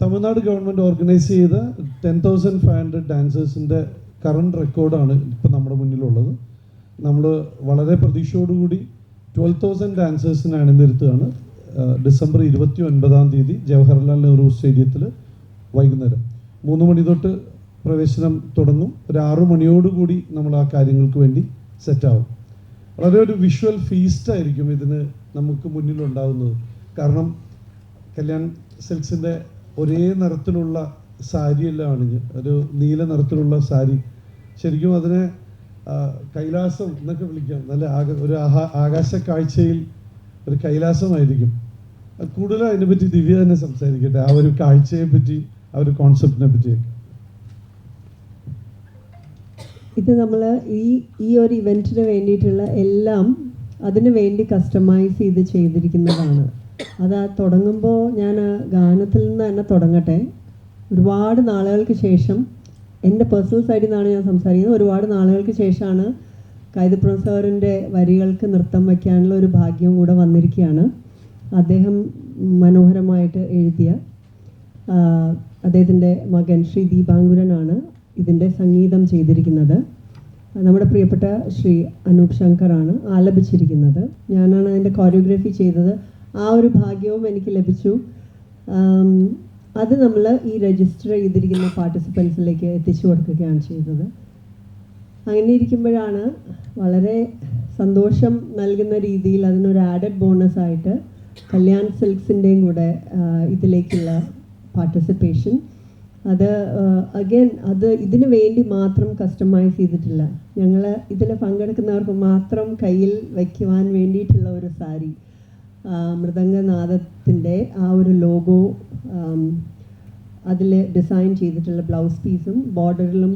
Tamil Nadu government organise ചെയ്ത ten thousand five hundred ഡാൻസേഴ്സിന്റെ current റെക്കോർഡാണ് ഇപ്പം നമ്മുടെ മുന്നിലുള്ളത്. നമ്മൾ വളരെ പ്രതീക്ഷയോടുകൂടി ട്വൽവ് തൗസൻഡ് ഡാൻസേഴ്സിനെ അണിനിരുത്തുകയാണ്. ഡിസംബർ ഇരുപത്തി ഒൻപതാം തീയതി ജവഹർലാൽ നെഹ്റു സ്റ്റേഡിയത്തിൽ വൈകുന്നേരം. മൂന്ന് മണി തൊട്ട് പ്രവേശനം തുടങ്ങും. ഒരു ആറു മണിയോടുകൂടി നമ്മൾ ആ കാര്യങ്ങൾക്ക് വേണ്ടി സെറ്റാവും വളരെ ഒരു വിഷ്വൽ ഫീസ്റ്റ് ആയിരിക്കും ഇതിന് നമുക്ക് മുന്നിലുണ്ടാകുന്നത് കാരണം കല്യാൺ സിൽക്സിന്റെ ഒരേ നിറത്തിലുള്ള സാരിയെല്ലാം അണിഞ്ഞ് ഒരു നീല നിറത്തിലുള്ള സാരി. ശരിക്കും അതിനെ കൈലാസം എന്നൊക്കെ വിളിക്കാം. നല്ല ആക ഒരു ആഹാ- ആകാശ കാഴ്ചയിൽ ഒരു കൈലാസമായിരിക്കും. കൂടുതൽ അതിനെപ്പറ്റി ദിവ്യ തന്നെ സംസാരിക്കട്ടെ. ആ ഒരു കാഴ്ചയെ പറ്റി ആ ഒരു കോൺസെപ്റ്റിനെ പറ്റിയൊക്കെ. ഇത് നമ്മൾ ഈ ഈ ഒരു ഇവന്റിന് വേണ്ടിയിട്ടുള്ള എല്ലാം അതിന് വേണ്ടി കസ്റ്റമൈസ് ചെയ്ത് ചെയ്തിരിക്കുന്നതാണ്. അത് തുടങ്ങുമ്പോൾ ഞാൻ ഗാനത്തിൽ നിന്ന് തന്നെ തുടങ്ങട്ടെ. ഒരുപാട് നാളുകൾക്ക് ശേഷം എന്റെ പേഴ്സണൽ സൈഡിൽ നിന്നാണ് ഞാൻ സംസാരിക്കുന്നത്. ഒരുപാട് നാളുകൾക്ക് ശേഷമാണ് കൈതപ്രം സാറിന്റെ വരികൾക്ക് നൃത്തം വയ്ക്കാനുള്ള ഒരു ഭാഗ്യം കൂടെ വന്നിരിക്കുകയാണ്. അദ്ദേഹം മനോഹരമായിട്ട് എഴുതിയ അദ്ദേഹത്തിന്റെ മകൻ ശ്രീ ദീപാങ്കുരനാണ് ഇതിന്റെ സംഗീതം ചെയ്തിരിക്കുന്നത്. നമ്മുടെ പ്രിയപ്പെട്ട ശ്രീ അനൂപ് ശങ്കറാണ് ആലപിച്ചിരിക്കുന്നത്. ഞാനാണ് അതിന്റെ കോറിയോഗ്രഫി ചെയ്തത്. ആ ഒരു ഭാഗ്യവും എനിക്ക് ലഭിച്ചു. അത് നമ്മൾ ഈ രജിസ്റ്റർ ചെയ്തിരിക്കുന്ന പാർട്ടിസിപ്പൻസിലേക്ക് എത്തിച്ചു കൊടുക്കുകയാണ് ചെയ്തത്. അങ്ങനെ ഇരിക്കുമ്പോഴാണ് വളരെ സന്തോഷം നൽകുന്ന രീതിയിൽ അതിനൊരു ആഡഡ് ബോണസ് ആയിട്ട് കല്യാൺ സിൽക്സിന്റെയും കൂടെ ഇതിലേക്കുള്ള പാർട്ടിസിപ്പേഷൻ അത് അഗൈൻ അത് ഇതിനു വേണ്ടി മാത്രം കസ്റ്റമൈസ് ചെയ്തിട്ടില്ല. ഞങ്ങൾ ഇതിൽ പങ്കെടുക്കുന്നവർക്ക് മാത്രം കയ്യിൽ വയ്ക്കുവാൻ വേണ്ടിയിട്ടുള്ള ഒരു സാരി ആ, മൃദംഗനാദത്തിന്റെ ആ ഒരു ലോഗോ അതിൽ ഡിസൈൻ ചെയ്തിട്ടുള്ള ബ്ലൗസ് പീസും ബോർഡറിലും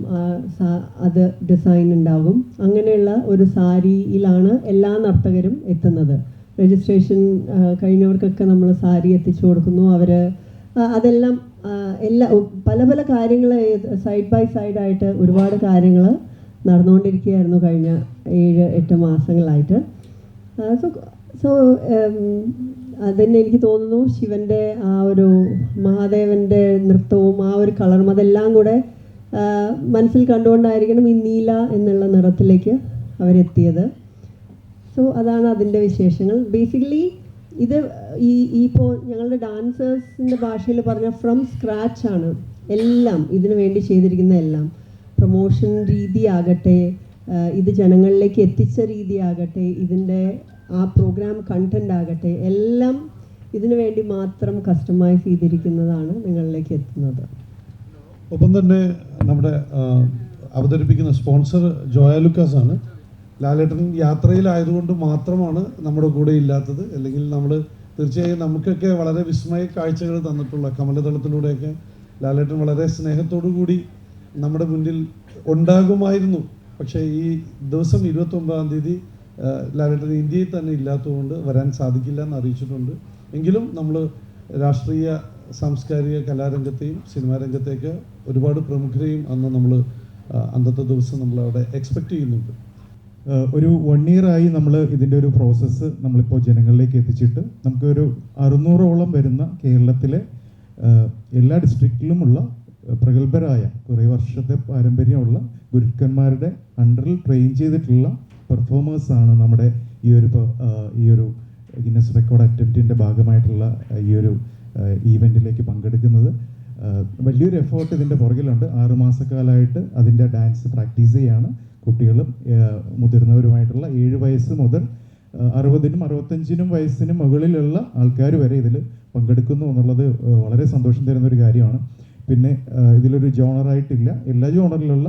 അത് ഡിസൈൻ ഉണ്ടാകും. അങ്ങനെയുള്ള ഒരു സാരിയിലാണ് എല്ലാ നർത്തകരും എത്തുന്നത്. രജിസ്ട്രേഷൻ കഴിഞ്ഞവർക്കൊക്കെ നമ്മൾ സാരി എത്തിച്ചു കൊടുക്കുന്നു. അവർ അതെല്ലാം എല്ലാ പല പല കാര്യങ്ങൾ സൈഡ് ബൈ സൈഡായിട്ട് ഒരുപാട് കാര്യങ്ങൾ നടന്നുകൊണ്ടിരിക്കുകയായിരുന്നു കഴിഞ്ഞ ഏഴ് എട്ട് മാസങ്ങളായിട്ട്. സോ സോ അതന്നെ എനിക്ക് തോന്നുന്നു ശിവന്റെ ആ ഒരു മഹാദേവന്റെ നൃത്തവും ആ ഒരു കളറും അതെല്ലാം കൂടെ മനസ്സിൽ കണ്ടുകൊണ്ടായിരിക്കണം ഈ നീല എന്നുള്ള നിറത്തിലേക്ക് അവരെത്തിയത്. സോ അതാണ് അതിന്റെ വിശേഷങ്ങൾ. ബേസിക്കലി ഇത് ഈ ഇപ്പോൾ ഞങ്ങളുടെ ഡാൻസേഴ്സിന്റെ ഭാഷയിൽ പറഞ്ഞ ഫ്രം സ്ക്രാച്ച് ആണ്. എല്ലാം ഇതിനു വേണ്ടി ചെയ്തിരിക്കുന്ന എല്ലാം. പ്രൊമോഷൻ രീതിയാകട്ടെ ഇത് ജനങ്ങളിലേക്ക് എത്തിച്ച രീതിയാകട്ടെ ഇതിന്റെ ആ പ്രോഗ്രാം കണ്ടന്റ് ആകട്ടെ എല്ലാം ഇതിനു വേണ്ടി മാത്രം കസ്റ്റമൈസ് ചെയ്തിരിക്കുന്നതാണ് നിങ്ങളിലേക്ക് എത്തുന്നത്. ഒപ്പം തന്നെ നമ്മുടെ അവതരിപ്പിക്കുന്ന സ്പോൺസർ ജോയ ലുക്കാസ് ആണ്. ലാലേട്ടൻ യാത്രയിലായതുകൊണ്ട് മാത്രമാണ് നമ്മുടെ കൂടെ ഇല്ലാത്തത്. അല്ലെങ്കിൽ നമ്മൾ തീർച്ചയായും നമുക്കൊക്കെ വളരെ വിസ്മയ കാഴ്ചകൾ തന്നിട്ടുള്ള കമലതളത്തിലൂടെയൊക്കെ ലാലേട്ടൻ വളരെ സ്നേഹത്തോടു കൂടി നമ്മുടെ മുന്നിൽ ഉണ്ടാകുമായിരുന്നു. പക്ഷേ ഈ ദിവസം ഇരുപത്തി ഒമ്പതാം തീയതി ലാലേട്ടൻ ഇന്ത്യയിൽ തന്നെ ഇല്ലാത്തതുകൊണ്ട് വരാൻ സാധിക്കില്ല എന്ന് അറിയിച്ചിട്ടുണ്ട്. എങ്കിലും നമ്മൾ രാഷ്ട്രീയ സാംസ്കാരിക കലാരംഗത്തെയും സിനിമാ രംഗത്തേക്ക് ഒരുപാട് പ്രമുഖരെയും അന്ന് നമ്മൾ അന്നത്തെ ദിവസം നമ്മൾ അവിടെ എക്സ്പെക്റ്റ് ചെയ്യുന്നുണ്ട് ഒരു വൺ ഇയർ ആയി നമ്മൾ ഇതിന്റെ ഒരു പ്രോസസ്സ് നമ്മളിപ്പോൾ ജനങ്ങളിലേക്ക് എത്തിച്ചിട്ട് നമുക്കൊരു അറുന്നൂറോളം വരുന്ന കേരളത്തിലെ എല്ലാ ഡിസ്ട്രിക്റ്റിലുമുള്ള പ്രഗത്ഭരായ കുറേ വർഷത്തെ പാരമ്പര്യമുള്ള ഗുരുക്കന്മാരുടെ അണ്ടറിൽ ട്രെയിൻ ചെയ്തിട്ടുള്ള പെർഫോമേഴ്സാണ് നമ്മുടെ ഈ ഒരു ഈ ഒരു ഗിന്നസ് റെക്കോർഡ് അറ്റംപ്റ്റിന്റെ ഭാഗമായിട്ടുള്ള ഈ ഒരു ഈവെന്റിലേക്ക് പങ്കെടുക്കുന്നത്. വലിയൊരു എഫേർട്ട് ഇതിന്റെ പുറകിലുണ്ട്. ആറ് മാസക്കാലമായിട്ട് അതിന്റെ ഡാൻസ് പ്രാക്ടീസ് ചെയ്യാണ് കുട്ടികളും മുതിർന്നവരുമായിട്ടുള്ള ഏഴ് വയസ്സ് മുതൽ അറുപതിനും അറുപത്തഞ്ചിനും വയസ്സിനും മുകളിലുള്ള ആൾക്കാർ വരെ ഇതിൽ പങ്കെടുക്കുന്നു എന്നുള്ളത് വളരെ സന്തോഷം തരുന്ന ഒരു കാര്യമാണ്. പിന്നെ ഇതിലൊരു ജോണറായിട്ടില്ല എല്ലാ ജോണറിലുള്ള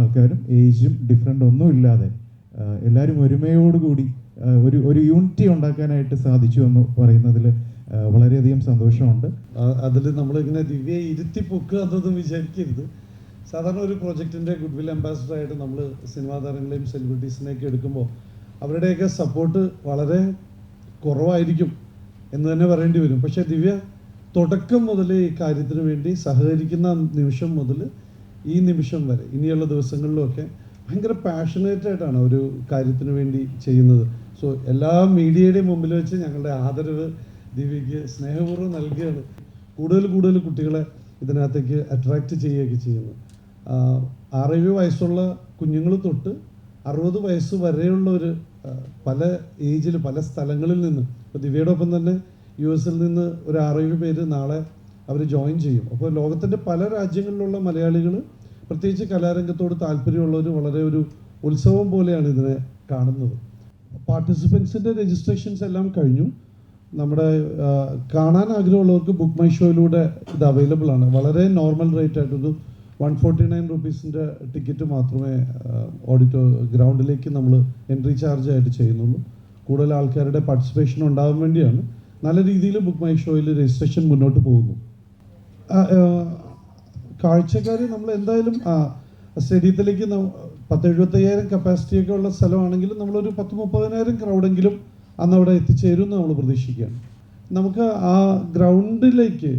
ആൾക്കാരും ഏജും ഡിഫറെന്റ് ഒന്നും ഇല്ലാതെ എല്ലാവരും ഒരുമയോടുകൂടി ഒരു ഒരു യൂണിറ്റി ഉണ്ടാക്കാനായിട്ട് സാധിച്ചു എന്ന് പറയുന്നതിൽ വളരെയധികം സന്തോഷമുണ്ട്. അതിൽ നമ്മളിങ്ങനെ ദിവ്യയെ ഇരുത്തി പൊക്കുക എന്നൊന്നും വിചാരിക്കരുത്. സാധാരണ ഒരു പ്രൊജക്ടിന്റെ ഗുഡ് വിൽ ആയിട്ട് നമ്മൾ സിനിമാ താരങ്ങളെയും സെലിബ്രിറ്റീസിനെയൊക്കെ എടുക്കുമ്പോൾ അവരുടെയൊക്കെ സപ്പോർട്ട് വളരെ കുറവായിരിക്കും എന്ന് തന്നെ പറയേണ്ടി വരും. പക്ഷേ ദിവ്യ തുടക്കം മുതൽ ഈ കാര്യത്തിന് വേണ്ടി സഹകരിക്കുന്ന നിമിഷം മുതൽ ഈ നിമിഷം വരെ ഇനിയുള്ള ദിവസങ്ങളിലുമൊക്കെ ഭയങ്കര പാഷനേറ്റ് ആയിട്ടാണ് ഒരു കാര്യത്തിന് വേണ്ടി ചെയ്യുന്നത്. സോ എല്ലാ മീഡിയയുടെയും മുമ്പിൽ വെച്ച് ഞങ്ങളുടെ ആദരവ് ദിവ്യയ്ക്ക് സ്നേഹപൂർവം നൽകുകയാണ്. കൂടുതൽ കൂടുതൽ കുട്ടികളെ ഇതിനകത്തേക്ക് അട്രാക്റ്റ് ചെയ്യുകയൊക്കെ ചെയ്യുന്നു. അറുപത് വയസ്സുള്ള കുഞ്ഞുങ്ങൾ തൊട്ട് അറുപത് വയസ്സ് വരെയുള്ളവർ പല ഏജിൽ പല സ്ഥലങ്ങളിൽ നിന്ന് ഇപ്പോൾ ദിവ്യയുടെ ഒപ്പം തന്നെ യു എസിൽ നിന്ന് ഒരു ആറേഴ് പേര് നാളെ അവർ ജോയിൻ ചെയ്യും. അപ്പോൾ ലോകത്തിന്റെ പല രാജ്യങ്ങളിലുള്ള മലയാളികൾ പ്രത്യേകിച്ച് കലാരംഗത്തോട് താല്പര്യമുള്ളവർ വളരെ ഒരു ഉത്സവം പോലെയാണ് ഇതിനെ കാണുന്നത്. പാർട്ടിസിപ്പൻസിന്റെ രജിസ്ട്രേഷൻസ് എല്ലാം കഴിഞ്ഞു. നമ്മുടെ കാണാൻ ആഗ്രഹമുള്ളവർക്ക് ബുക്ക് മൈ ഷോയിലൂടെ ഇത് അവൈലബിൾ ആണ്. വളരെ നോർമൽ റേറ്റ് ആയിട്ടൊരു വൺ ഫോർട്ടി നയൻ റുപ്പീസിന്റെ ടിക്കറ്റ് മാത്രമേ ഓഡിറ്റോ ഗ്രൗണ്ടിലേക്ക് നമ്മൾ എൻട്രി ചാർജ് ആയിട്ട് ചെയ്യുന്നുള്ളൂ. കൂടുതൽ ആൾക്കാരുടെ പാർട്ടിസിപ്പേഷൻ ഉണ്ടാകാൻ വേണ്ടിയാണ്. നല്ല രീതിയിൽ ബുക്ക് മൈ ഷോയിൽ രജിസ്ട്രേഷൻ മുന്നോട്ട് പോകുന്നു. കാഴ്ചക്കാർ നമ്മൾ എന്തായാലും ആ സ്റ്റേഡിയത്തിലേക്ക് പത്ത് എഴുപത്തയ്യായിരം കപ്പാസിറ്റി ഒക്കെ ഉള്ള സ്ഥലമാണെങ്കിലും നമ്മളൊരു പത്ത് മുപ്പതിനായിരം ക്രൗഡെങ്കിലും അന്ന് അവിടെ എത്തിച്ചേരും എന്ന് നമ്മൾ പ്രതീക്ഷിക്കുകയാണ്. നമുക്ക് ആ ഗ്രൗണ്ടിലേക്ക്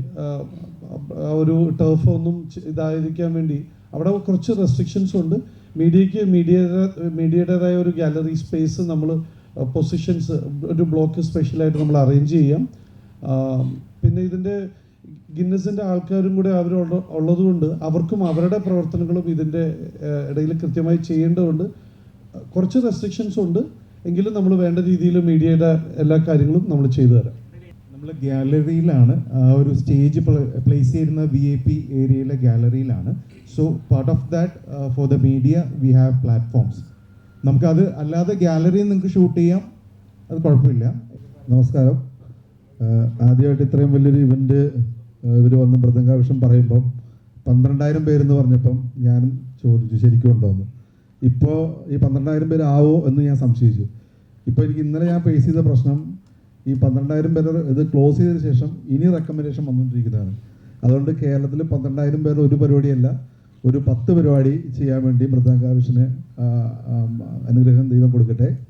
ഒരു ടർഫ് ഒന്നും ഇതായിരിക്കാൻ വേണ്ടി അവിടെ കുറച്ച് റെസ്ട്രിക്ഷൻസ് ഉണ്ട്. മീഡിയയ്ക്ക് മീഡിയ മീഡിയയുടേതായ ഒരു ഗാലറി സ്പേസ് നമ്മൾ പൊസിഷൻസ് ഒരു ബ്ലോക്ക് സ്പെഷ്യലായിട്ട് നമ്മൾ അറേഞ്ച് ചെയ്യാം. പിന്നെ ഇതിന്റെ ഗിന്നസിന്റെ ആൾക്കാരും കൂടെ അവർ ഉള്ളതുകൊണ്ട് അവർക്കും അവരുടെ പ്രവർത്തനങ്ങളും ഇതിന്റെ ഇടയിൽ കൃത്യമായി ചെയ്യേണ്ടതുകൊണ്ട് കുറച്ച് റെസ്ട്രിക്ഷൻസ് ഉണ്ട്. എങ്കിലും നമ്മൾ വേണ്ട രീതിയിൽ മീഡിയയുടെ എല്ലാ കാര്യങ്ങളും നമ്മൾ ചെയ്തു തരാം. നമ്മൾ ഗാലറിയിലാണ് ആ ഒരു സ്റ്റേജ് പ്ലേസ് ചെയ്യുന്ന വി ഐ പി ഏരിയയിലെ ഗാലറിയിലാണ്. So part of that for the media we have platforms നമുക്കത് അല്ലാതെ ഗാലറിയിൽ നിങ്ങൾക്ക് ഷൂട്ട് ചെയ്യാം അത് കുഴപ്പമില്ല. നമസ്കാരം. ആദ്യമായിട്ട് ഇത്രയും വലിയൊരു ഇവന്റ് ഇവർ വന്ന് മൃദംഗാവിഷം പറയുമ്പം പന്ത്രണ്ടായിരം പേരെന്ന് പറഞ്ഞപ്പം ഞാൻ ചോദിച്ചു ശരിക്കും ഉണ്ടോ എന്ന്. ഇപ്പോൾ ഈ പന്ത്രണ്ടായിരം പേര് ആവോ എന്ന് ഞാൻ സംശയിച്ചു. ഇപ്പോൾ എനിക്ക് ഇന്നലെ ഞാൻ ഫേസ് ചെയ്ത പ്രശ്നം ഈ പന്ത്രണ്ടായിരം പേർ ഇത് ക്ലോസ് ചെയ്തതിന് ശേഷം ഇനി റെക്കമെൻഡേഷൻ വന്നുകൊണ്ടിരിക്കുന്നതാണ്. അതുകൊണ്ട് കേരളത്തിൽ പന്ത്രണ്ടായിരം പേർ ഒരു പരിപാടിയല്ല ഒരു പത്ത് പരിപാടി ചെയ്യാൻ വേണ്ടി മൃദംഗാവിഷന് അനുഗ്രഹം ദൈവം കൊടുക്കട്ടെ.